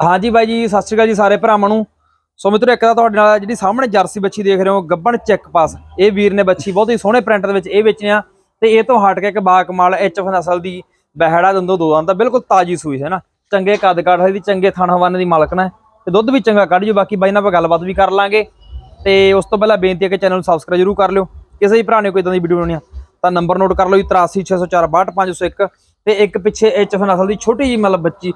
ਹਾਂਜੀ ਬਾਈ ਜੀ, ਸਤਿ ਸ਼੍ਰੀ ਅਕਾਲ ਜੀ ਸਾਰੇ ਭਰਾਵਾਂ ਨੂੰ। ਸੋ ਮਿੱਤਰੋ, ਇੱਕ ਤਾਂ ਤੁਹਾਡੇ ਨਾਲ ਜਿਹੜੀ ਸਾਹਮਣੇ ਜਰਸੀ ਬੱਚੀ ਦੇਖ ਰਹੇ ਹੋ, ਗੱਬਣ ਚੈੱਕ ਪਾਸ। ਇਹ ਵੀਰ ਨੇ ਬੱਚੀ ਬਹੁਤ ਹੀ ਸੋਹਣੇ ਪ੍ਰਿੰਟ ਦੇ ਵਿੱਚ ਇਹ ਵੇਚਣੀ ਆ। ਤੇ ਇਹ ਤੋਂ ਹਟ ਕੇ ਇੱਕ ਬਾ ਕਮਾਲ ਐਚਐਫ ਨਸਲ ਦੀ ਬਹਿੜਾ ਦੰਦੋ, ਦੋ ਆਂਦਾ ਬਿਲਕੁਲ ਤਾਜੀ ਸੂਈ ਹੈ ਨਾ। ਚੰਗੇ ਕੱਦ ਕਾਠ ਦੀ ਚੰਗੇ ਥਣ ਹਵਾਨੇ ਦੀ ਮਾਲਕ ਨਾ। ਤੇ ਦੁੱਧ ਵੀ ਚੰਗਾ ਕੱਢ ਜੋ, ਬਾਕੀ ਬਾਈ ਨਾਲ ਆਪਾਂ ਗੱਲਬਾਤ ਵੀ ਕਰ ਲਾਂਗੇ। ਤੇ ਉਸ ਤੋਂ ਪਹਿਲਾਂ ਬੇਨਤੀ ਹੈ ਕਿ ਚੈਨਲ ਨੂੰ ਸਬਸਕ੍ਰਾਈਬ ਜ਼ਰੂਰ ਕਰ ਲਿਓ। ਕਿਸੇ ਵੀ ਭਰਾ ਨੇ ਕੋਈ ਇਦਾਂ ਦੀ ਵੀਡੀਓ ਬਣਾਉਣੀ ਆ, ਤਾਂ ਨੰਬਰ ਨੋਟ ਕਰ ਲਓ ਜੀ 8360462501 ਤੇ ਇੱਕ ਪਿੱਛੇ ਐਚਐਫ ਨਸਲ ਦੀ ਛੋਟੀ ਜੀ ਮਤਲਬ ਬੱਚੀ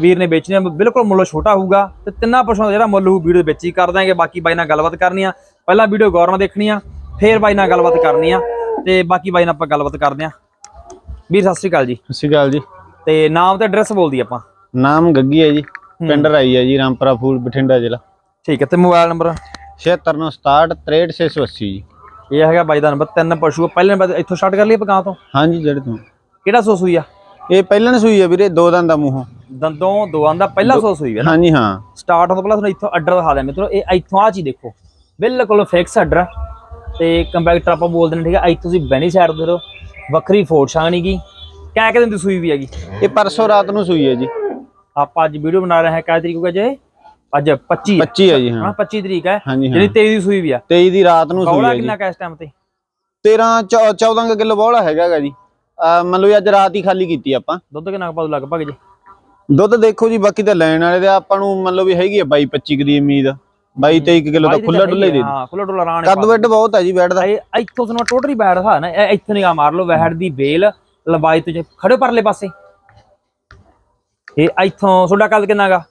ਵੀਰ ਨੇ ਵੇਚਣੀ ਬਿਲਕੁਲ ਮੁੱਲ ਛੋਟਾ ਹੋਊਗਾ ਤੇ ਤਿੰਨਾਂ ਪਸ਼ੂਆਂ ਦਾ ਜਿਹੜਾ ਮੁੱਲ ਹੋਊ ਵੀਡੀਓ ਦੇ ਵਿੱਚ ਹੀ ਕਰ ਦਾਂਗੇ ਬਾਕੀ ਬਾਈ ਨਾਲ ਗੱਲਬਾਤ ਕਰਨੀ ਆ। ਪਹਿਲਾਂ ਵੀਡੀਓ ਗੌਰ ਨਾਲ ਦੇਖਣੀ ਆ ਫੇਰ ਬਾਈ ਨਾਲ ਗੱਲਬਾਤ ਕਰਨੀ ਆ ਤੇ ਬਾਕੀ ਬਾਈ ਨਾਲ ਆਪਾਂ ਗੱਲਬਾਤ ਕਰਦੇ ਆ। ਵੀਰ ਸਤਿ ਸ਼੍ਰੀ ਅਕਾਲ ਜੀ। ਸਤਿ ਸ਼੍ਰੀ ਅਕਾਲ ਜੀ। ਤੇ ਨਾਮ ਤੇ ਐਡਰੈਸ ਬੋਲ ਦੀ ਆਪਾਂ। ਨਾਮ ਗੱਗੀ ਹੈ ਜੀ ਪਿੰਡ ਰਾਈ ਹੈ ਜੀ ਰਾਮਪੁਰਾ ਫੂਲ ਬਠਿੰਡਾ ਜ਼ਿਲ੍ਹਾ। ਠੀਕ ਹੈ ਤੇ ਮੋਬਾਈਲ ਨੰਬਰ? 7667 63680 ਜੀ। ਇਹ ਹੈਗਾ ਬਾਈ ਦਾ ਨੰਬਰ ਤਿੰਨ ਪਸ਼ੂ। ਪਹਿਲੇ ਨੰਬਰ ਇੱਥੋਂ ਸਟਾਰਟ ਕਰ ਲਈਏ ਗਾਂ ਤੋਂ। ਹਾਂਜੀ ਜਿਹੜੇ ਤੋਂ। ਕਿਹੜਾ ਸੂਈ ਆ? ਇਹ ਪਹਿਲਾਂ ਸੂਈ ਹੈ ਵੀਰੇ ਦੋ ਦੰਦ ਦਾ ਮੂੰਹੋਂ। ਦੰਦੋਂ ਦੋਆਂ ਦਾ ਪਹਿਲਾ ਸੋ ਸੂਈ ਹੈ ਨਾ। ਹਾਂਜੀ ਹਾਂ। ਸਟਾਰਟ ਹੋਣ ਤੋਂ ਪਹਿਲਾਂ ਤੁਹਾਨੂੰ ਇੱਥੋਂ ਅੱਡਰ ਦਿਖਾ ਦਿਆਂ। ਮਿੱਤਰੋ ਇਹ ਇੱਥੋਂ ਆ ਚੀਜ਼ ਦੇਖੋ। ਬਿਲਕੁਲ ਫਿਕਸ ਅੱਡਰ ਆ। ਤੇ ਕੰਪੈਕਟਰ ਆਪਾਂ ਬੋਲਦੇ ਨੇ ਠੀਕ ਹੈ ਇੱਥੋਂ ਤੁਸੀਂ ਬੈਣੀ ਸਾਈਡ ਦੇ ਲੋ ਵੱਖਰੀ ਫੋੜ ਛਾਣੀ ਕੀ ਕਹਿ ਕੇ ਦਿੰਦੀ ਸੂਈ ਵੀ ਹੈਗੀ ਇਹ ਪਰਸੋਂ ਰਾਤ ਨੂੰ ਸੂਈ ਹੈ ਜੀ। ਆਪਾਂ ਅੱਜ ਵੀਡੀਓ ਬਣਾ ਰਹੇ ਹਾਂ ਕਿਹ ਤਰੀਕ ਹੋ ਗਿਆ ਜੇ? ਅੱਜ 25 ਹੈ 25 ਹੈ ਜੀ ਹਾਂ। ਹਾਂ 25 ਤਰੀਕ ਹੈ। ਜਿਹੜੀ 23 ਦੀ ਸੂਈ ਵੀ ਆ। 23 ਦੀ ਰਾਤ ਨੂੰ ਸੂਈ ਹੈ ਜੀ। ਕਿੰਨਾ ਕਾ ਇਸ ਟਾਈਮ ਤੇ? 13 14 ਕਿਲੋ ਬੋਲਾ ਹੈਗਾਗਾ ਜੀ। ਆ ਮੰਨ ਲਓ ਅੱਜ ਰਾਤ ਹੀ ਖਾਲੀ ਕੀਤੀ ਆਪਾਂ। ਦੁੱਧ ਕਿੰਨਾ ਕੁ ਪਾਉ ਲਗਭਗ ਜੀ? ਦੁੱਧ ਦੇਖੋ ਜੀ ਬਾਕੀ ਤਾਂ ਲੈਣ ਵਾਲੇ ਦੇ ਆਪਾਂ ਨੂੰ ਮੰਨ ਲਓ ਵੀ ਹੈਗੀ ਆ 22 25 ਕੁ ਦੀ ਉਮੀਦ। 22 23 ਕਿਲੋ ਤਾਂ ਖੁੱਲਾ ਡੁੱਲਾ ਹੀ ਦੇ ਹਾਂ ਖੁੱਲਾ ਡੁੱਲਾ ਰਾਣ ਕੱਦ ਵੱਡ ਬਹੁਤ ਹੈ ਜੀ ਬੈਠ ਦਾ। ਇਹ ਇੱਥੋਂ ਤੁਹਾਨੂੰ ਟੋਟਲੀ ਬੈਠ ਦਿਖਾ ਨਾ ਇੱਥੇ ਨਿਗਾਹ ਮਾਰ ਲਓ ਵਹਿੜ ਦੀ ਬੇਲ ਲੰਬਾਈ ਤੇ ਖੜੇ ਪਰਲੇ ਪਾਸੇ। ਇਹ ਇੱਥੋਂ ਤੁਹਾਡਾ ਕੱਦ ਕਿੰਨਾਗਾ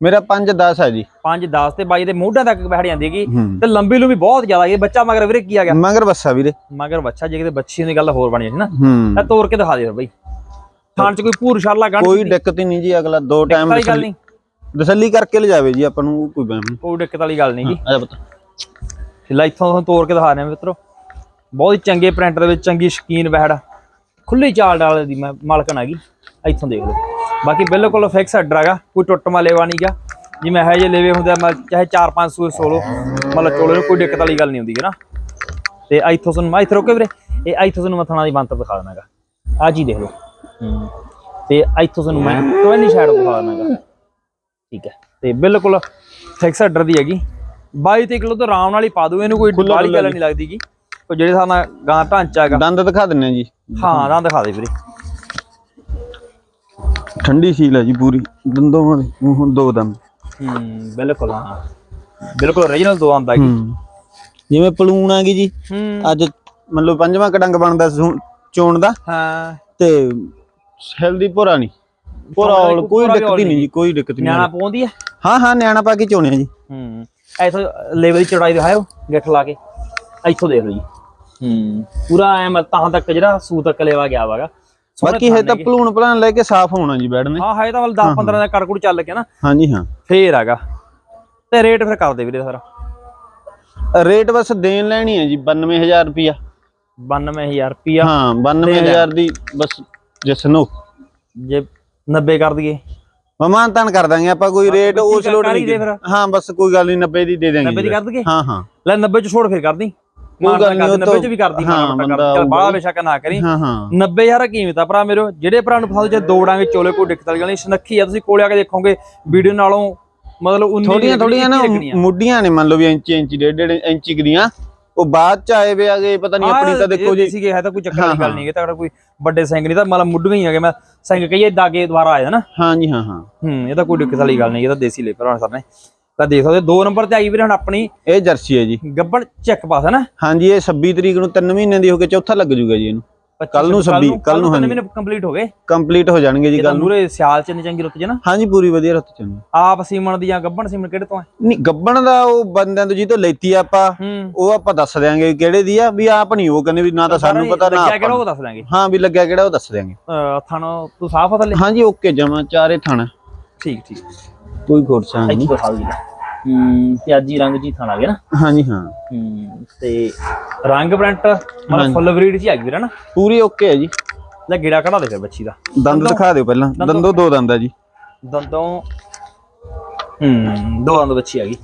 ਮੇਰਾ 5 10 ਹੈ ਜੀ। 5 10 ਤੇ 22 ਦੇ ਮੋਢਿਆਂ ਤੱਕ ਬੈਠ ਜਾਂਦੀ ਹੈਗੀ ਤੇ ਲੰਬੀ ਲੰਬੀ ਬਹੁਤ ਜ਼ਿਆਦਾ ਇਹ ਬੱਚਾ ਮਗਰ ਵੀਰੇ ਕੀ ਆ ਗਿਆ? ਮਗਰ ਬੱਸਾ ਵੀਰੇ। ਮਗਰ ਬੱਚਾ ਜੇ ਕਿਤੇ ਬੱਚੀ ਦੀ ਗੱਲ ਹੋਰ ਬਣੀ ਹੈ ਨਾ ਤਾਂ ਤੋੜ ਕੇ ਦਿਖਾ ਦੇ ਬਈ। ਥਾਣ ਚ ਕੋਈ ਪੂਰ ਛਾਲਾ ਗੰਢ ਕੋਈ ਦਿੱਕਤ ਨਹੀਂ ਜੀ ਅਗਲਾ ਦੋ ਟਾਈਮ ਗੱਲ ਨਹੀਂ। ਤਸੱਲੀ ਕਰਕੇ ਲਿਜਾਵੇ ਜੀ ਆਪਾਂ ਨੂੰ ਕੋਈ ਨਹੀਂ। ਕੋਈ ਦਿੱਕਤ ਵਾਲੀ ਗੱਲ ਨਹੀਂ ਗੀ ਆ ਜਾ ਪਤਾ। ਲੈ ਇੱਥੋਂ ਤੁਹਾਨੂੰ ਤੋੜ ਕੇ ਦਿਖਾ ਰਿਹਾ ਮਿੱਤਰੋ। ਬਹੁਤ ਹੀ ਚੰਗੇ ਪ੍ਰਿੰਟ ਦੇ ਵਿੱਚ ਚੰਗੀ ਸ਼ਕੀਨ ਬਹਿੜ ਖੁੱਲੀ ਚਾਲ ਡਾਲ ਦੀ ਮੈਂ ਮਾਲਕਣ ਹੈਗੀ। ਇੱਥੋਂ ਦੇਖ ਲਓ। ਬਾਕੀ ਬਿਲਕੁਲ ਫਿਕਸ ਅੱਡਰ ਹੈਗਾ ਕੋਈ ਟੁੱਟ ਮਾ ਲੇਵਾ ਨਹੀਂਗਾ ਜਿਵੇਂ ਇਹ ਜੇ ਲੇਵੇ ਹੁੰਦੇ ਮੈਂ ਚਾਹੇ 4-5 ਸੂਰ ਸੋਲੋ ਮਤਲਬ ਚੋਲੇ ਨੂੰ ਕੋਈ ਦਿੱਕਤ ਵਾਲੀ ਗੱਲ ਨਹੀਂ ਹੁੰਦੀ ਹੈ ਨਾ। ਤੇ ਇੱਥੋਂ ਤੁਹਾਨੂੰ ਮੈਂ ਇੱਥੇ ਰੋਕੇ ਵੀਰੇ ਇਹ ਇੱਥੋਂ ਤੁਹਾਨੂੰ ਮਥਣਾ ਦੀ ਬੰਤਰ ਦਿਖਾ ਦੇਣਾਗਾ ਆ ਜੀ ਦੇਖ ਲਓ। ਹੂੰ। ਤੇ ਇੱਥੋਂ ਤੁਹਾਨੂੰ ਮੈਂ ਟਵੈਨੀ ਸਾਈਡ ਦਿਖਾ ਦੇਣਾਗਾ ਠੀਕ ਹੈ। ਤੇ ਬਿਲਕੁਲ ਫਿਕਸ ਅੱਡਰ ਦੀ ਹੈਗੀ। 22 ਤੇ ਕਿਲੋ ਤੋਂ ਆਰਾਮ ਨਾਲ ਹੀ ਪਾ ਦੂ ਇਹਨੂੰ ਕੋਈ ਬਾਲੀ ਗੱਲ ਨਹੀਂ ਲੱਗਦੀਗੀ ਕੋਈ ਜਿਹੜੇ ਨਾਲ ਗਾਂ ਢਾਂਚਾ ਹੈਗਾ। ਦੰਦ ਦਿਖਾ ਦਿੰਨੇ ਆ ਜੀ। ਹਾਂ ਰਾਂ ਦਿਖਾ ਦੇ ਵੀਰੇ। ਠੰਡੀ ਸੀਲ ਹੈ ਜੀ ਪੂਰੀ ਦੰਦੋਂ ਮੂੰਹੋਂ ਦੋ ਦੰਦ। ਹੂੰ ਬਿਲਕੁਲ ਹਾਂ। ਬਿਲਕੁਲ origignal ਦੋ ਆਂਦਾ ਹੂੰ। ਜਿਵੇਂ ਪਲੂਣ ਆ ਗਈ ਜੀ ਹੂੰ। ਅੱਜ ਮੰਨ ਲਓ ਪੰਜਵਾਂ ਕਡੰਗ ਬਣਦਾ ਸੂ- ਚੋਣ ਦਾ। ਹਾਂ। ਤੇ ਸੈਲ ਦੀ ਭੋਰਾ ਨਹੀਂ। ਭੋਰਾ ਔਲ ਕੋਈ ਕੋਈ ਭੋਰਾ ਵੀ ਦਿੱਕਤ ਔਲ ਹੀ ਨਹੀਂ ਜੀ ਕੋਈ ਦਿੱਕਤ ਨਹੀਂ ਨਿਆਣਾ ਪਾਉਂਦੀ ਹੈ ਹਾਂ ਹਾਂ ਨਿਆਣਾ ਪਾ ਕੇ ਚੋਣੇ ਆ ਜੀ। ਹੂੰ। ਇੱਥੋਂ ਲੈਵਲ ਦੀ ਚੜਾਈ ਦਿਖਾਇਓ ਗਿੱਠ ਲਾ ਕੇ। ਇੱਥੋਂ ਦੇਖ ਲਓ ਜੀ। ਹੂੰ। ਪੂਰਾ ਐ ਤਾਂ ਤੱਕ ਜਿਹੜਾ ਸੂ ਤੱਕ ਲੈਵਾ ਗਿਆ ਵਾਗਾ ਬਾਕੀ ਹੈ ਤਾਂ। ਪਲੂਣ ਪਲਾਨ ਲੈ ਕੇ ਸਾਫ਼ ਹੋਣਾ ਜੀ ਬੈਡ ਨੇ। ਹਾਂ ਹੈ ਤਾਂ ਵੱਲ 10 15 ਦਾ ਕੜਕੁੜ ਚੱਲ ਕੇ ਨਾ। ਹਾਂਜੀ ਹਾਂ। ਫੇਰ ਹੈਗਾ ਤੇ ਰੇਟ ਫਿਰ ਕਰ ਦੇ ਵੀਰੇ ਸਾਰਾ। ਰੇਟ ਬਸ ਦੇਣ ਲੈਣੀ ਹੈ ਜੀ 92000 ਰੁਪਿਆ 92000 ਰੁਪਿਆ ਹਾਂ 92000 ਦੀ ਬਸ ਜਸ ਨੋ। ਜੇ 90 ਕਰ ਦਈਏ। ਮਮਾਨ ਤਾਨ ਕਰ ਦਾਂਗੇ ਆਪਾਂ ਕੋਈ ਰੇਟ ਉਸ ਲੋੜ ਕਰ ਨਹੀਂ ਦੇ। ਹਾਂ ਬਸ ਕੋਈ ਗੱਲ ਨਹੀਂ 90 ਦੀ ਦੇ ਦਾਂਗੇ 90 ਦੀ। ਕਰ ਦਈਏ? ਹਾਂ ਹਾਂ। ਲੈ 90 ਚ ਛੋੜ ਫੇਰ ਕਰਦੀ ਕੋਈ ਗੱਲ ਨਹੀਂ, ਉਹ 90 ਚ ਵੀ ਕਰਦੀ ਹਾਂ, ਮਾੜਾ ਮੋਟਾ ਬੰਦਾ ਕਰ ਚਲ ਬਾਹਲਾ ਆਊਗਾ। ਬੇਸ਼ੱਕ ਨਾ ਕਰੀ। ਹਾਂ ਹਾਂ। 90000 ਕੀਮਤ ਆ ਭਰਾ ਮੇਰੇ ਜਿਹੜੇ ਭਰਾ ਨੂੰ ਪਸੰਦ ਜੇ ਦੋੜਾਂਗੇ ਚੋਲੇ ਕੋਈ ਦਿੱਕਤ ਵਾਲੀ ਗੱਲ ਨਹੀਂ ਸੁਨੱਖੀ ਆ ਤੁਸੀਂ ਕੋਲੇ ਆ ਕੇ ਦੇਖੋਗੇ ਵੀਡੀਓ ਨਾਲੋਂ ਮਤਲਬ 19 ਥੋੜੀਆਂ ਥੋੜੀਆਂ ਨਾ ਮੁੱਢੀਆਂ ਨੇ ਮੰਨ ਲਓ ਵੀ ਇੰਚੀ ਇੰਚੀ ਡੇਢ ਡੇਢ ਇੰਚੀ ਕੁ ਉਹ ਬਾਅਦ ਚ ਆਏ ਵੇ ਆਗੇ ਪਤਾ ਨਹੀਂ ਆਪਣੀ ਤਾਂ ਦੇਖੋ ਜੀ। ਸੀਗੇ ਹੈ ਤਾਂ ਕੋਈ ਚੱਕਰ ਗੱਲ ਨਹੀਂ ਹੈ ਤਾਂ ਕੋਈ ਵੱਡੇ ਸਿੰਘ ਨਹੀਂ ਤਾਂ ਮਤਲਬ ਹੈਗੇ ਮੈਂ ਸਿੰਘ ਕਹੀਏ ਦਾਗੇ ਦੁਬਾਰਾ ਆਇਆ ਨਾ ਹਾਂ ਜੀ ਹਾਂ ਹਾਂ। ਹੂੰ ਇਹ ਤਾਂ ਕੋਈ ਦਿੱਕਤ ਵਾਲੀ ਗੱਲ ਨਹੀਂ ਇਹ ਤਾਂ ਦੇਸੀ ਲੇਪਰ ਤਾਂ ਦੇਖ ਸਕਦੇ ਦੋ ਨੰਬਰ ਤੇ ਆਈ ਵੀਰੇ ਹੁਣ ਆਪਣੀ ਇਹ ਜਰਸੀ ਹੈ ਜੀ। ਗੱਬੜ ਚੈੱਕ ਪਾਸ ਹੈ ਨਾ? ਹਾਂਜੀ ਇਹ 26 ਤਰੀਕ ਨੂੰ 3 ਮਹੀਨਿਆਂ ਦੀ ਹੋ ਕੇ ਚੌਥਾ ਲੱਗ ਜੂਗਾ ਜੀ ਇਹਨੂੰ। ਕੱਲ੍ਹ ਨੂੰ 26 ਕੱਲ੍ਹ ਨੂੰ ਹਾਂਜੀ। ਮਹੀਨੇ ਕੰਪਲੀਟ ਹੋ ਗਏ? ਕੰਪਲੀਟ ਹੋ ਜਾਣਗੇ ਜੀ ਕੱਲ ਨੂੰ। ਮੂਰੇ ਸਿਆਲ ਚ ਚੰਗੀ ਰੁੱਤ ਚ ਨਾ? ਹਾਂਜੀ ਪੂਰੀ ਵਧੀਆ ਰੁੱਤ ਚ। ਆਪ ਸੀਮਣ ਦੀ ਜਾਂ ਗੱਬਣ ਸੀਮਣ ਕਿਹੜੇ ਤੋਂ ਹੈ ਨਹੀਂ ਗੱਬਣ ਦਾ ਉਹ ਬੰਦਿਆਂ ਤੋਂ ਜੀ ਤੋਂ ਲੈਤੀ ਆ ਆਪਾਂ ਉਹ ਆਪਾਂ ਦੱਸ ਦਿਆਂਗੇ ਕਿਹੜੇ ਦੀ ਆ ਵੀ ਆਪ ਨਹੀਂ ਉਹ ਕਹਿੰਦੇ ਵੀ ਨਾ ਤਾਂ ਸਾਨੂੰ ਪਤਾ ਨਾ ਲੱਗਿਆ ਕਿਹੜਾ ਉਹ ਦੱਸ ਨੂੰ। ਹਾਂ ਵੀ ਲੱਗਿਆ ਕਿਹੜਾ ਉਹ ਦੱਸ ਦਿਆਂਗੇ। ਥਣ ਤੂੰ ਸਾਫ਼ ਆ ਥੱਲੇ ਹਾਂਜੀ ਓਕੇ ਜਮਾ ਚਾਰੇ ਥਣ। ਠੀਕ ਠੀਕ। ਕੋਈ ਖੋਰਚਾ ਇੱਥੇ ਨਹੀਂ। ਦਿਖਾ ਦਿੰਦਾ ਹੂੰ ਪਿਆਜੀ ਰੰਗ ਜੀ ਆ ਗਿਆ ਨਾ। ਹਾਂਜੀ ਹਾਂ। ਹੂੰ ਤੇ ਰੰਗ ਪ੍ਰਿੰਟ ਮਤਲਬ ਫੁੱਲ ਬਰੀਡ ਚ ਆ ਗਈ ਵੀਰ ਨਾ। ਪੂਰੀ ਓਕੇ ਹੈ ਜੀ। ਲੈ ਗੇੜਾ ਕਢਾ ਦੇ ਫਿਰ ਬੱਚੀ ਦਾ। ਦੰਦ ਦਿਖਾ ਦਿਓ ਪਹਿਲਾਂ। ਦੰਦੋ। ਦੋ ਦੰਦ ਆ ਜੀ। ਦੰਦੋਂ। ਹੂੰ ਦੋ ਦੰਦ ਬੱਚੀ ਆ ਗਈ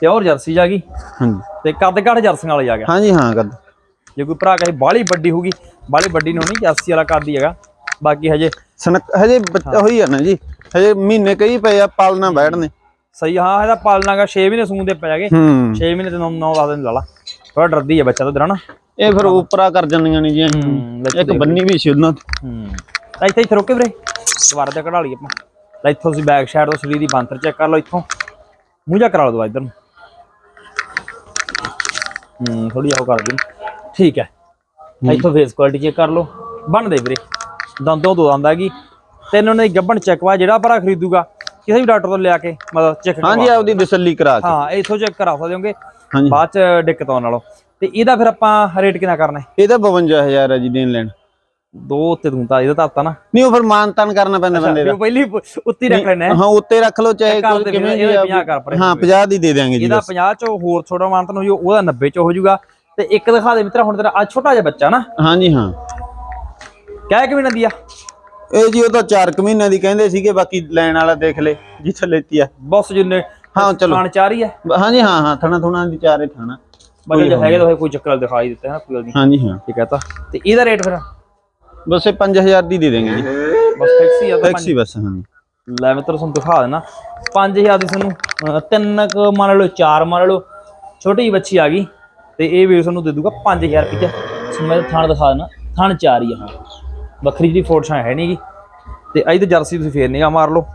ਤੇ ਹੋਰ ਜਰਸੀ ਜਾ ਗਈ। ਹਾਂਜੀ। ਤੇ ਕੱਦ ਘੱਟ ਜਰਸੀਆਂ ਵਾਲੀ ਆ ਗਿਆ। ਹਾਂਜੀ ਹਾਂ ਕਰ ਜੇ ਕੋਈ ਭਰਾ ਕਹੇ ਬਾਹਲੀ ਵੱਡੀ ਹੋਗੀ ਬਾਹਲੀ ਵੱਡੀ ਨਹੀਂ ਹੋਣੀ ਜਰਸੀ ਵਾਲਾ ਕੱਦ ਹੀ ਹੈਗਾ। ਬਾਕੀ ਹਜੇ ਸਨਕ ਹਜੇ ਬੱਚਾ ਹੋਈ ਆ ਨਾ ਜੀ। ਹਜੇ ਮਹੀਨੇ ਕਈ ਪਏ ਆ ਪਾਲਣਾ ਬੈਠਨੇ ਸਹੀ ਹਾਂ ਇਹਦਾ ਪਾਲਣਾਗਾ 6 ਮਹੀਨੇ ਸੂਣ ਦੇ ਪੈ ਗਏ ਹੂੰ। 6 ਮਹੀਨੇ ਤੇ 9 9 10 ਦਿਨ ਲਾ ਲਾ। ਥੋੜਾ ਡਰਦੀ ਹੈ ਬੱਚਾ ਤਾਂ ਦਰਾਂ ਨਾ। ਇਹ ਫਿਰ ਉਪਰਾ ਕਰ ਜਾਂਦੀਆਂ ਨੇ ਜੀ ਇੱਕ ਬੰਨੀ ਵੀ ਸੀ ਉਹਨਾਂ ਤੋਂ। ਹੂੰ। ਤਾਂ ਇੱਥੇ ਇੱਥੇ ਰੁਕੇ ਵੀਰੇ ਦੁਬਾਰਾ ਤੇ ਕਢਾ ਲਈ ਆਪਾਂ। ਲੈ ਇੱਥੋਂ ਤੁਸੀਂ ਬੈਕ ਸਾਈਡ ਤੋਂ ਸਰੀਰ ਦੀ ਬੰਤਰ ਚੈੱਕ ਕਰ ਲਓ ਇੱਥੋਂ। ਮੂੰਹ ਜਾ ਕਰਾ ਲਓ ਇਧਰ ਨੂੰ। ਹੂੰ ਥੋੜੀ ਆਓ ਕਰ ਦਿਓ। ਠੀਕ ਹੈ। ਇੱਥੋਂ ਫੇਸ ਕੁਆਲਿਟੀ ਚੈੱਕ ਕਰ ਲਓ। ਬਣ ਦੇ ਵੀਰੇ। ਦੰਦੋਂ ਦੋ ਦੰਦ ਹੈਗੀ ਤਿੰਨ ਉਹਨਾਂ ਦੀ ਗੱਬਣ ਚੈੱਕ ਵਾ ਜਿਹੜਾ ਭਰਾ ਖਰੀਦੂਗਾ ਕਿਸੇ ਵੀ ਡਾਕਟਰ ਤੋਂ ਲਿਆ ਕੇ ਮਤਲਬ ਚੈੱਕ ਹਾਂਜੀ ਆਪਦੀ ਤਸੱਲੀ ਕਰਾ ਕੇ। ਹਾਂ ਇੱਥੋਂ ਚੈੱਕ ਕਰਾ ਸਕਦੇ ਹੋਗੇ ਬਾਅਦ ਚ ਦਿੱਕਤ ਆਉਣ ਨਾਲੋਂ। ਤੇ ਇਹਦਾ ਫਿਰ ਆਪਾਂ ਰੇਟ ਕਿੰਨਾ ਕਰਨਾ ਹੈ? ਇਹ ਤਾਂ 52000 ਹੈ ਜੀ ਦੇਣ ਲੈਣ। ਦੋ ਉੱਤੇ ਤੂੰ ਤਾਂ ਇਹਦਾ ਤਾਂ ਹੱਤਾ ਨਾ। ਨਹੀਂ ਉਹ ਫਿਰ ਮਾਨ ਤਾਨ ਕਰਨਾ ਪੈਂਦਾ ਬੰਦੇ ਦਾ। ਪਹਿਲੀ ਉੱਤੇ ਰੱਖ ਲੈਣਾ ਹੈ। ਉੱਤੇ ਰੱਖ ਲਓ ਚਾਹੇ ਕਿਵੇਂ ਵੀ ਇਹਦਾ ਆ। 50 ਕਰ ਪਰੇ ਹਾਂ 50 ਦੀ ਦੇ ਦਿਆਂਗੇ ਜੀ ਇਹਦਾ ਬਸ। 50 ਚੋਂ ਹੋਰ ਥੋੜਾ ਮਾਨਤਨ ਹੋ ਜੂ ਉਹਦਾ 90 ਚ ਹੋ ਜਾਊਗਾ। ਤੇ ਇੱਕ ਦਿਖਾ ਦੇ ਮਿੱਤਰਾ ਹੁਣ ਤੇਰਾ ਆ ਛੋਟਾ ਜਿਹਾ ਬੱਚਾ ਨਾ। ਹਾਂਜੀ ਹਾਂ। ਕਹਿ ਕਿਵੇਂ ਨਦੀ ਆ? ਇਹ ਜੀ ਉਹ ਤਾਂ 4 ਕੁ ਮਹੀਨਿਆਂ ਦੀ ਕਹਿੰਦੇ ਸੀਗੇ ਬਾਕੀ ਲੈਣ ਵਾਲਾ ਦੇਖ ਲੈ ਜਿੱਥੇ ਲੈਤੀ ਆ। ਬਸ ਜਿੰਨੇ ਹਾਂ ਚਲੋ। ਖਾਣ ਚਾਹ ਰਹੀ ਹੈ? ਹਾਂਜੀ ਹਾਂ ਹਾਂ ਥਣਾ ਥੁਣਾ ਦੀ ਚਾਰੇ ਥਾਣਾ। ਬੱਚੇ ਜੇ ਹੈਗੇ ਤਾਂ ਕੋਈ ਚੱਕਰ ਦਿਖਾਈ ਦਿੱਤਾ ਹੈ ਕੋਈ ਗੱਲ ਨਹੀਂ। ਹਾਂਜੀ ਹਾਂ। ਠੀਕ ਹੈ ਤਾਂ। ਤੇ ਇਹਦਾ ਰੇਟ ਫਿਰ? ਬਸ ਇਹ 5000 ਦੀ ਦੇ ਦੇਂਗੇ ਜੀ। ਬਸ ਫਿਕਸ ਹੀ ਆ ਤਾਂ ਟੈਕਸੀ ਬਸ ਹਾਂਜੀ। ਲੈ ਮਿੱਤਰ ਤੁਹਾਨੂੰ ਦਿਖਾ ਦੇਣਾ 5000 ਦੀ ਤੁਹਾਨੂੰ ਤਿੰਨ ਕੁ ਮੰਨ ਲਓ ਚਾਰ ਮੰਨ ਲਓ ਛੋਟੀ ਬੱਚੀ ਆ ਗਈ। ਤੇ ਇਹ ਵੀ ਤੁਹਾਨੂੰ ਦੇ ਦੂਗਾ 5000 ਰੁਪਏ ਸੋ ਮੈਂ ਥਣ ਦਿਖਾ ਦੇਣਾ ਥਣ ਚਾਰ ਹੀ ਆ। ਵੱਖਰੀ ਜਿਹੜੀ ਫੋਟੋਆਂ ਹੈ ਨਹੀਂਗੀ ਤੇ ਅਜ ਤੇ ਜਰਸੀ ਤੁਸੀਂ ਫੇਰ ਨਿਗਾ ਮਾਰ ਲਓ।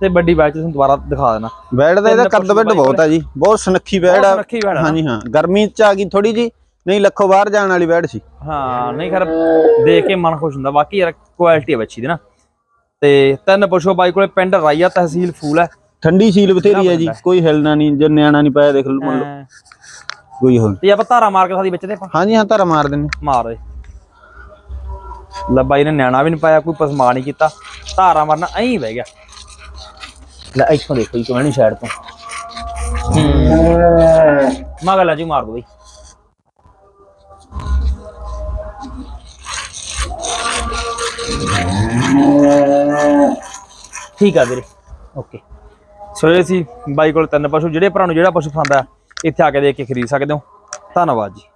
ਤੇ ਵੱਡੀ ਬੈਚ ਤੁਹਾਨੂੰ ਦੁਬਾਰਾ ਦਿਖਾ ਦੇਣਾ। ਬੈਡ ਦਾ ਇਹਦਾ ਕੱਦ ਬੈਡ ਪਸ਼ੂ ਬਹੁਤ ਆ ਜੀ। ਬਹੁਤ ਸੁਨੱਖੀ ਬੈਡ ਆ। ਹਾਂਜੀ ਹਾਂ। ਗਰਮੀ ਚ ਆ ਗਈ ਥੋੜੀ ਜੀ ਨਹੀਂ ਲੱਖੋ ਬਾਹਰ ਜਾਣ ਵਾਲੀ ਬੈਡ ਸੀ। ਹਾਂ ਨਹੀਂ ਖਰ ਦੇਖ ਕੇ ਮਨ ਖੁਸ਼ ਹੁੰਦਾ। ਬਾਕੀ ਯਾਰ ਕੁਆਲਿਟੀ ਹੈ ਬੱਚੀ ਦੀ ਨਾ। ਤੇ ਤਿੰਨ ਪਸ਼ੂ ਬਾਈ ਕੋਲੇ ਪਿੰਡ ਰਾਈਆ ਤਹਿਸੀਲ ਫੂਲ ਹੈ। ਠੰਡੀ ਸੀਲ ਬਥੇਰੀ ਹੈ ਜੀ। ਕੋਈ ਹਿਲਣਾ ਨਹੀਂ ਜੇ ਨਿਆਣਾ ਨਹੀਂ ਪਾਇਆ ਦੇਖ ਲਓ ਮੰਨ ਲਓ। ਕੋਈ ਹੋਰ ਤੇ ਆਪਾਂ ਧਾਰਾ ਮਾਰ ਕੇ ਸਾਡੀ ਵਿੱਚ ਤੇ ਆਪਾਂ। ਹਾਂਜੀ ਹਾਂ ਧਾਰਾ ਮਾਰ ਦਿੰਨੇ ਮਾਰ ਦੇ। ਲੈ ਬਾਈ ਨੇ ਨਿਆਣਾ ਵੀ ਨਹੀਂ ਪਾਇਆ, ਕੋਈ ਪਸਮਾ ਨਹੀਂ ਕੀਤਾ, ਧਾਰਾ ਮਾਰਨਾ ਐਂ ਬਹਿ ਗਿਆ। ਲੈ ਇੱਥੋਂ ਦੇਖੋ ਜੀ ਕਿਵੇਂ ਨਹੀਂ ਸਾਈਡ ਤੋਂ। ਮਗਰ ਲੈ ਜੀ ਮਾਰ ਦੋ ਬਈ। ਠੀਕ ਆ ਵੀਰੇ, ਓਕੇ। ਸੋ ਇਹ ਸੀ ਬਾਈ ਕੋਲ ਤਿੰਨ ਪਸ਼ੂ, ਜਿਹੜੇ ਭਰਾ ਨੂੰ ਜਿਹੜਾ ਪਸ਼ੂ ਪਸੰਦ ਆ, ਇੱਥੇ ਆ ਕੇ ਦੇਖ ਕੇ ਖਰੀਦ ਸਕਦੇ ਹੋ। ਧੰਨਵਾਦ ਜੀ।